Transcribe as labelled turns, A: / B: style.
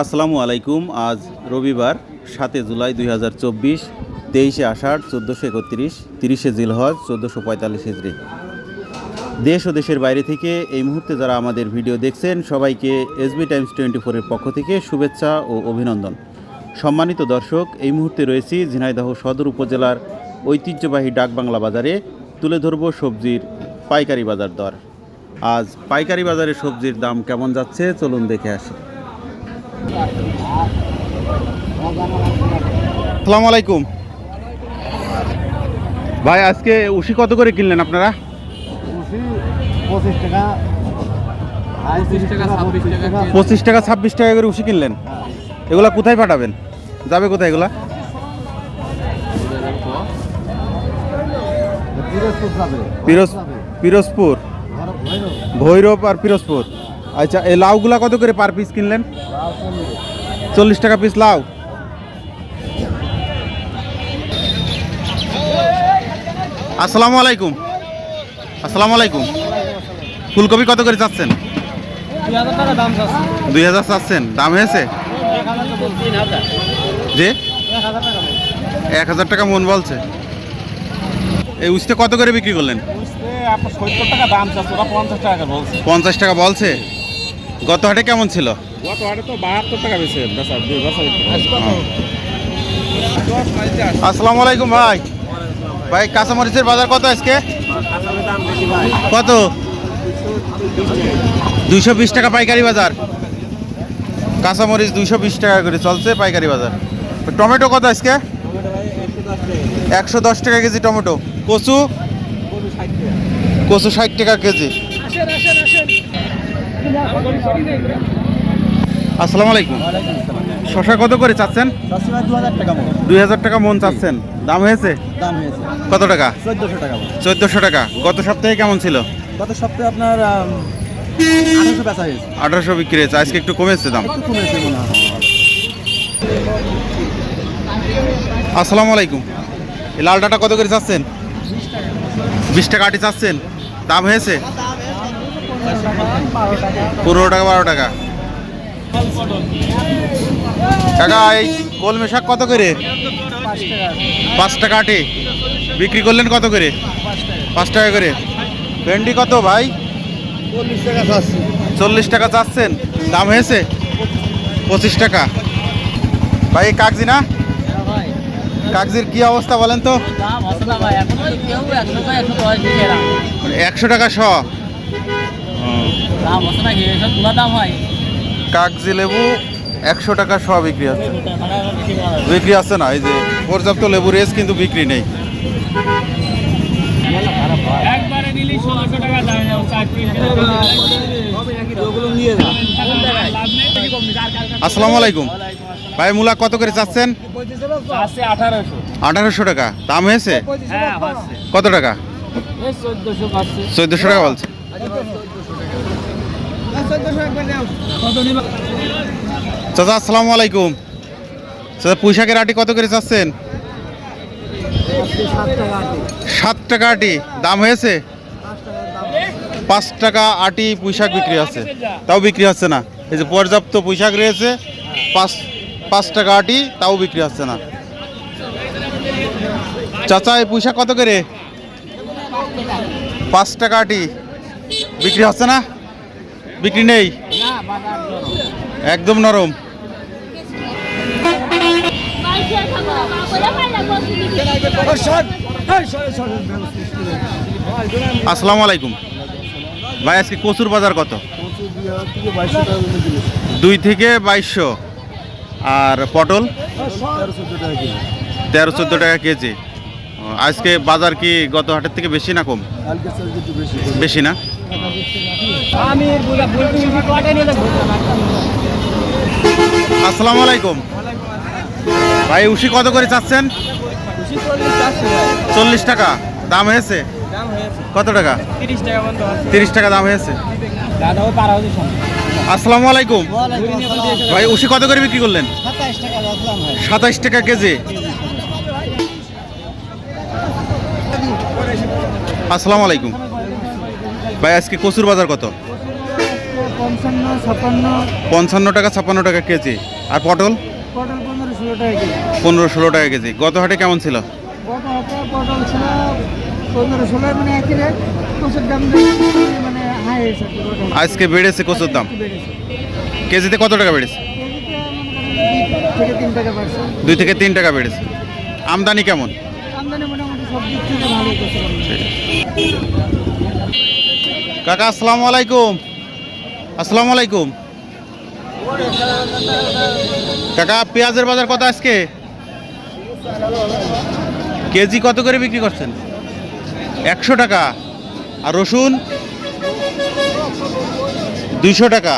A: আসসালামু আলাইকুম। আজ রবিবার, সাতে জুলাই দুই হাজার চব্বিশ, তেইশে আষাঢ়, চোদ্দোশো একত্রিশ, তিরিশে জিলহজ, চোদ্দোশো পঁয়তাল্লিশ হিজড়ি দেশ ও দেশের বাইরে থেকে এই মুহূর্তে যারা আমাদের ভিডিও দেখছেন, সবাইকে এসবি টাইমস টোয়েন্টি ফোরের পক্ষ থেকে শুভেচ্ছা ও অভিনন্দন। সম্মানিত দর্শক, এই মুহূর্তে রয়েছি ঝিনাইদহ সদর উপজেলার ঐতিহ্যবাহী ডাকবাংলা বাজারে। তুলে ধরব সবজির পাইকারি বাজার দর। আজ পাইকারি বাজারে সবজির দাম কেমন যাচ্ছে? চলুন দেখে আসি। আসসালামু আলাইকুম। ভাই আজকে উশি কত করে কিনলেন আপনারা?
B: পঁচিশ টাকা ছাব্বিশ টাকা
A: করে উশি কিনলেন? এগুলা কোথায় পাঠাবেন? যাবে কোথায় এগুলা?
B: পিরোজপুর
A: পিরোজ পিরোজপুর ভৈরব আর পিরোজপুর। আচ্ছা এই লাউগুলা কত করে পার পিস কিনলেন? চল্লিশ টাকা পিস লাউ। আসসালামু আলাইকুম। আসসালামু আলাইকুম। ফুলকপি কত করে চাচ্ছেন?
B: দুই হাজার
A: চাচ্ছেন। দাম হয়েছে? যে?
B: এক হাজার টাকা
A: মন বলছে। এই উস্তে কত করে বিক্রি করলেন?
B: আপনার সত্তর টাকা দাম চাচ্ছে ওরা পঞ্চাশ টাকা বলছে।
A: পঞ্চাশ টাকা বলছে? গত হাটে কেমন ছিল?
B: গত হাটে তো বাহাত্তর টাকা বেশি
A: আসসালামু আলাইকুম ভাই। ভাই কাঁচামরিচের বাজার কত আজকে?
B: দাম বেশি ভাই
A: কত? দুইশো বিশ টাকা পাইকারি বাজার। কাঁচামরিচ দুইশো বিশ টাকা করে চলছে পাইকারি বাজার। টমেটো কত আজকে? একশো দশ টাকা কেজি টমেটো। কচু? কচু ষাট টাকা কেজি।
B: আসেন আসেন আসেন।
A: আসসালামু আলাইকুম। শশা কত করে চাচ্ছেন? দুই হাজার টাকা মন। চাচ্ছেন। দাম হয়েছে?
B: দাম হয়েছে।
A: কত টাকা?
B: চোদ্দোশো টাকা মতো
A: টাকা। গত সপ্তাহে কেমন ছিল?
B: গত সপ্তাহে আপনার আঠারোশো
A: বিক্রি হয়েছে। আজকে একটু কমেছে দাম। আসসালামু আলাইকুম। এই লাল ডাটা কত করে চাচ্ছেন? বিশ টাকা আটি চাচ্ছেন? দাম হয়েছে? পনেরো টাকা, বারো টাকা। কাকা, এই কলমে শাক কত করে? পাঁচ টাকা আটে। বিক্রি করলেন কত করে? পাঁচ টাকা করে। ভেন্ডি কত ভাই?
B: চল্লিশ টাকা
A: টাকা চাচ্ছেন। দাম হয়েছে? পঁচিশ টাকা। ভাই কাগজি না? কাগজির কি অবস্থা বলেন তো?
B: দাম আছে না ভাই এখন ওই কেউ একশো টাকা
A: শ?
B: আছে হয়।
A: কাগজি লেবু একশো টাকা শ বিক্রি হচ্ছে। বিক্রি আছে না? এই যে পর্যাপ্ত লেবু রেস কিন্তু বিক্রি নেই। আসসালামু আলাইকুম। ভাই মূলা কত করে চাচ্ছেন?
B: আছে আঠারোশো।
A: আঠারোশো টাকা। দাম হয়েছে?
B: হ্যাঁ
A: কত টাকা?
B: এই চোদ্দোশো
A: টাকা বলছে। চাচা আসসালামু আলাইকুম। চাচা পুঁইশাকের আটি কত করে চাচ্ছেন?
B: সাত টাকা
A: সাত টাকা আটি। দাম হয়েছে? পাঁচ টাকা আটি পুঁইশাক বিক্রি হচ্ছে। তাও বিক্রি হচ্ছে না। এই যে পর্যাপ্ত পুঁইশাক রয়েছে পাঁচ পাঁচ টাকা আটি তাও বিক্রি হচ্ছে না। চাচা, এই কত করে? পাঁচ টাকা আটি। বিক্রি হচ্ছে না? বিক্রি নেই? একদম নরম। আসসালামু আলাইকুম। ভাই, আজকে কচুর বাজার কত? দুই থেকে বাইশশো। আর পটল? তেরো চোদ্দ টাকা কেজি। আজকে বাজার কি গত হাটের থেকে বেশি না কম? বেশি না? আসসালামু আলাইকুম। ভাই, উশি কত করে চাচ্ছেন? চল্লিশ টাকা। দাম হয়েছে? কত টাকা?
B: তিরিশ টাকা
A: দাম হয়েছে? আসসালামু আলাইকুম। ভাই, উশি কত করে বিক্রি করলেন?
B: সাতাইশ টাকা
A: কেজি। আসসালামু আলাইকুম। ভাই আজকে কচুর বাজার কত?
B: পঞ্চান্ন
A: টাকা ছাপ্পান্ন টাকা কেজি। আর পটল?
B: পটল পনেরো ষোলো টাকা কেজি।
A: গত হাটে কেমন ছিল?
B: মানে মানে।
A: আজকে বেড়েছে কচুর দাম। কেজিতে কত টাকা বাড়ছে?
B: দুই থেকে তিন টাকা বেড়েছে।
A: আমদানি কেমন? কাকা, আসসালামু আলাইকুম। আসসালামু আলাইকুম। কাকা, পেঁয়াজের বাজার কত আজকে? কেজি কত করে বিক্রি করছেন? একশো টাকা। আর রসুন? দুইশো টাকা।